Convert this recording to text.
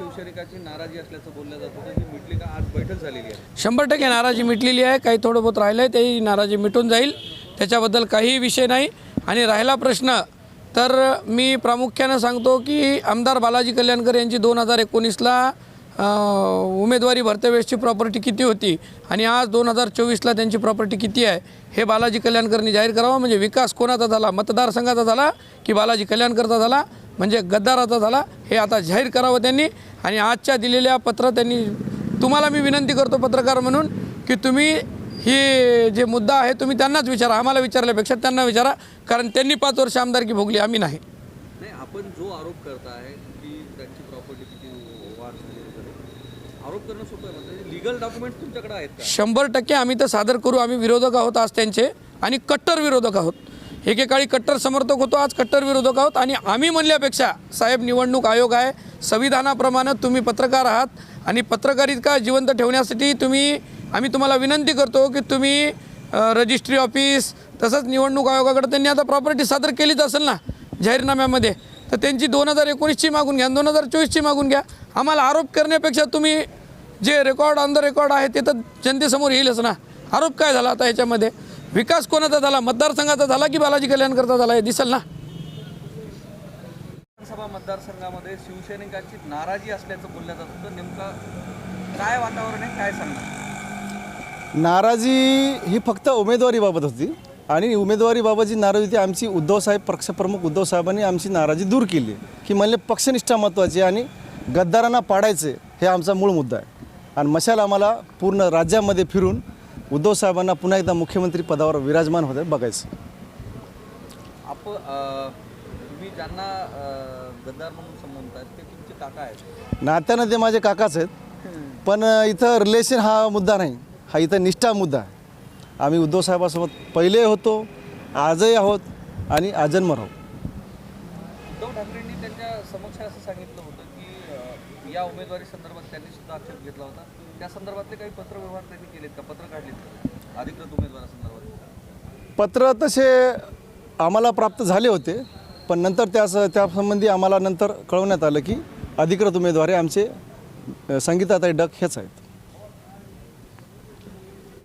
शिवसैनिकाची नाराजी असल्याचं बोललं जात होतं. ती मिटली का आज बैठक झालेली आहे. शंभर टक्के नाराजी मिटलेली आहे. काही थोडं बहुत राहिलं आहे तेही नाराजी मिटून जाईल. त्याच्याबद्दल काहीही विषय नाही. आणि राहिला प्रश्न तर मी प्रामुख्यानं सांगतो की आमदार बालाजी कल्याणकर यांची दोन हजार एकोणीसला उमेदवारी भरतेवेळेसची प्रॉपर्टी किती होती? आणि आज दोन हजार चोवीसला त्यांची प्रॉपर्टी किती आहे? हे बालाजी कल्याणकरनी जाहीर करावं. म्हणजे विकास कोणाचा झाला? मतदारसंघाचा झाला की बालाजी कल्याणकरचा झाला? म्हणजे गद्दाराचा झाला हे आता जाहीर करावं त्यांनी. आणि आजच्या दिलेल्या पत्र त्यांनी तुम्हाला मी विनंती करतो पत्रकार म्हणून की तुम्ही ही जे मुद्दा आहे तुम्ही त्यांनाच विचारा. आम्हाला विचारल्यापेक्षा त्यांना विचारा. कारण त्यांनी पाच वर्ष आमदारकी भोगली आम्ही नाही. नाही आपण जो आरोप करताय की त्यांची प्रॉपर्टी किती वाढ झाली आरोप करणं सोपं आहे. म्हणजे लिगल डॉक्युमेंट्स तुमच्याकडे आहेत शंभर टक्के आम्ही तर सादर करू. आम्ही विरोधक आहोत आज त्यांचे. आणि कट्टर विरोधक आहोत. एकेकाळी कट्टर समर्थक होतो आज कट्टर विरोधक आहोत. आणि आम्ही म्हणल्यापेक्षा साहेब निवडणूक आयोग आहे. संविधानाप्रमाणे तुम्ही पत्रकार आहात. आणि पत्रकारिता जिवंत ठेवण्यासाठी तुम्ही आम्ही तुम्हाला विनंती करतो की तुम्ही रजिस्ट्री ऑफिस तसंच निवडणूक आयोगाकडे त्यांनी आता प्रॉपर्टी सादर केलीच असेल ना जाहीरनाम्यामध्ये. तर त्यांची दोन हजार एकोणीसची मागून घ्या दोन हजार चोवीसची मागून घ्या. आम्हाला आरोप करण्यापेक्षा तुम्ही जे रेकॉर्ड ऑन द रेकॉर्ड आहे ते तर जनतेसमोर येईलच ना. आरोप काय झाला आता याच्यामध्ये? विकास कोणाचा झाला? मतदारसंघाचा झाला की बालाजी कल्याणकरचा झाला? हे दिसेल ना. विधानसभा मतदारसंघामध्ये शिवसैनिकांची नाराजी असल्याचं बोललं जात होतं. नेमकं काय वातावरण आहे? काय सांगणार? नाराजी ही फक्त उमेदवारीबाबत होती. आणि उमेदवारीबाबत जी नाराजी होती आमची उद्धवसाहेब पक्षप्रमुख उद्धवसाहेबांनी आमची नाराजी दूर केली. की म्हणले पक्षनिष्ठा महत्त्वाची आणि गद्दारांना पाडायचे हे आमचा मूळ मुद्दा आहे. आणि मशाल आम्हाला पूर्ण राज्यामध्ये फिरून उद्धवसाहेबांना पुन्हा एकदा मुख्यमंत्री पदावर विराजमान होते बघायचं. आप तुम्ही ज्यांना गद्दार म्हणून संबोधतात ते तुमचे काका आहेत. नात्यानं ते माझे काकाच आहेत. पण इथं रिलेशन हा मुद्दा नाही. हा इथं निष्ठा मुद्दा आहे. आम्ही उद्धवसाहेबासोबत पहिले होतो आजही आहोत आणि आजन्मर आहोत. उद्धव ठाकरेंनी त्यांच्या समक्ष असं सांगितलं होतं की या उमेदवारी संदर्भात त्यांनी सुद्धा आक्षेप घेतला होता. त्या संदर्भातले काही पत्रव्यवहार त्यांनी केलेत का? पत्र काढलेत अधिकृत उमेदवारासंदर्भात पत्र तसे आम्हाला प्राप्त झाले होते पण नंतर त्यास त्यासंबंधी आम्हाला नंतर कळवण्यात आलं की अधिकृत उमेदवारी आमचे संगीताताई डक हेच आहेत.